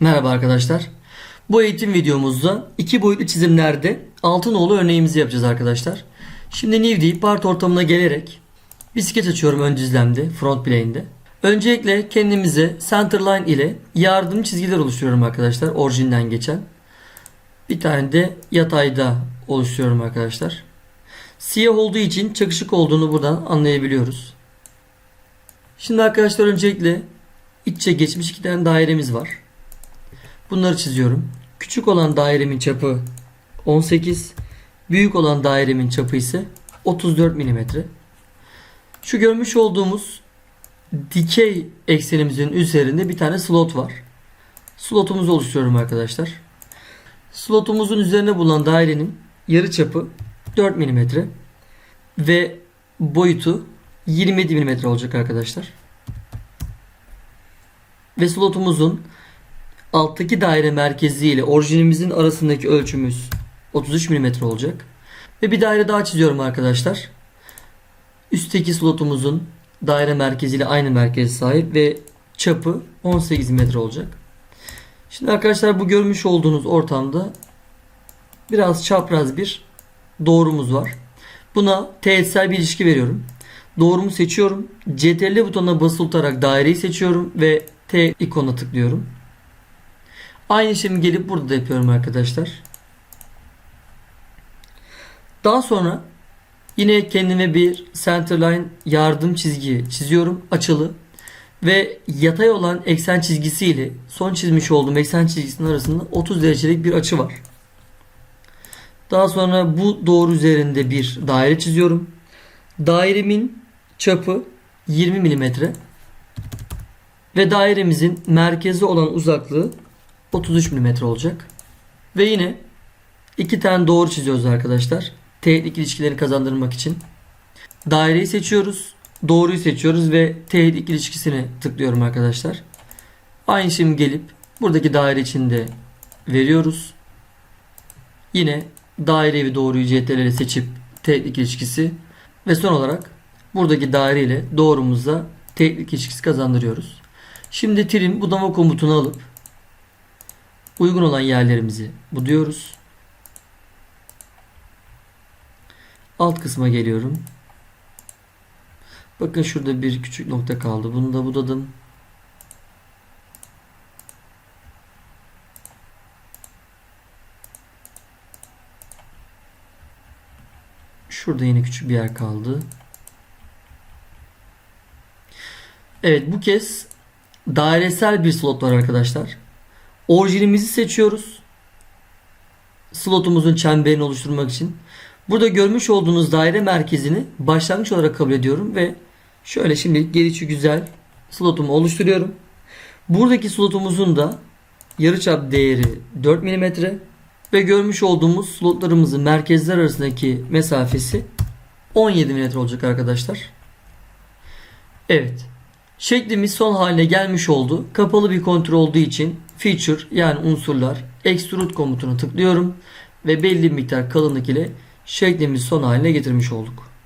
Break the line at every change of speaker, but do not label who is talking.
Merhaba arkadaşlar. Bu eğitim videomuzda iki boyutlu çizimlerde altın oğlu örneğimizi yapacağız arkadaşlar. Şimdi new deyip part ortamına gelerek bir skeç açıyorum ön düzlemde, front plane'de. Öncelikle kendimize centerline ile yardım çizgiler oluşturuyorum arkadaşlar orijinden geçen. Bir tane de yatayda oluşturuyorum arkadaşlar. Siyah olduğu için çakışık olduğunu buradan anlayabiliyoruz. Şimdi arkadaşlar öncelikle içe geçmiş iki tane dairemiz var. Bunları çiziyorum. Küçük olan dairemin çapı 18, büyük olan dairemin çapı ise 34 mm. Şu görmüş olduğumuz dikey eksenimizin üzerinde bir tane slot var. Slotumuzu oluşturuyorum arkadaşlar. Slotumuzun üzerine bulunan dairenin yarı çapı 4 mm ve boyutu 27 mm olacak arkadaşlar. Ve slotumuzun alttaki daire merkezi ile orijinimizin arasındaki ölçümüz 33 mm olacak. Ve bir daire daha çiziyorum arkadaşlar. Üstteki slotumuzun daire merkezi ile aynı merkeze sahip ve çapı 18 metre olacak. Şimdi arkadaşlar bu görmüş olduğunuz ortamda biraz çapraz bir doğrumuz var. Buna teğetsel bir ilişki veriyorum. Doğrumu seçiyorum. CTRL butonuna basılı tutarak daireyi seçiyorum ve T ikonuna tıklıyorum. Aynı işlemi gelip burada da yapıyorum arkadaşlar. Daha sonra yine kendime bir centerline yardım çizgi çiziyorum. Açılı. Ve yatay olan eksen çizgisi ile son çizmiş olduğum eksen çizgisinin arasında 30 derecelik bir açı var. Daha sonra bu doğru üzerinde bir daire çiziyorum. Dairemin çapı 20 mm ve dairemizin merkezi olan uzaklığı 33 mm olacak. Ve yine iki tane doğru çiziyoruz arkadaşlar. Teğetlik ilişkilerini kazandırmak için. Daireyi seçiyoruz. Doğruyu seçiyoruz ve teğetlik ilişkisini tıklıyorum arkadaşlar. Aynı işlemi gelip buradaki daire içinde veriyoruz. Yine daireyi ve doğruyu CTRL seçip teğetlik ilişkisi ve son olarak buradaki daire ile doğrumuzda teğetlik ilişkisi kazandırıyoruz. Şimdi trim budama komutunu alıp uygun olan yerlerimizi buduyoruz. Alt kısma geliyorum. Bakın şurada bir küçük nokta kaldı. Bunu da budadım. Şurada yine küçük bir yer kaldı. Evet bu kez dairesel bir slot var arkadaşlar. Orijinimizi seçiyoruz. Slotumuzun çemberini oluşturmak için. Burada görmüş olduğunuz daire merkezini başlangıç olarak kabul ediyorum ve şöyle şimdi gelişi güzel slotumu oluşturuyorum. Buradaki slotumuzun da yarıçap değeri 4 mm ve görmüş olduğumuz slotlarımızın merkezler arasındaki mesafesi 17 mm olacak arkadaşlar. Evet. Şeklimiz son haline gelmiş oldu. Kapalı bir kontrol olduğu için feature yani unsurlar extrude komutunu tıklıyorum ve belli miktar kalınlık ile şeklimizi son haline getirmiş olduk.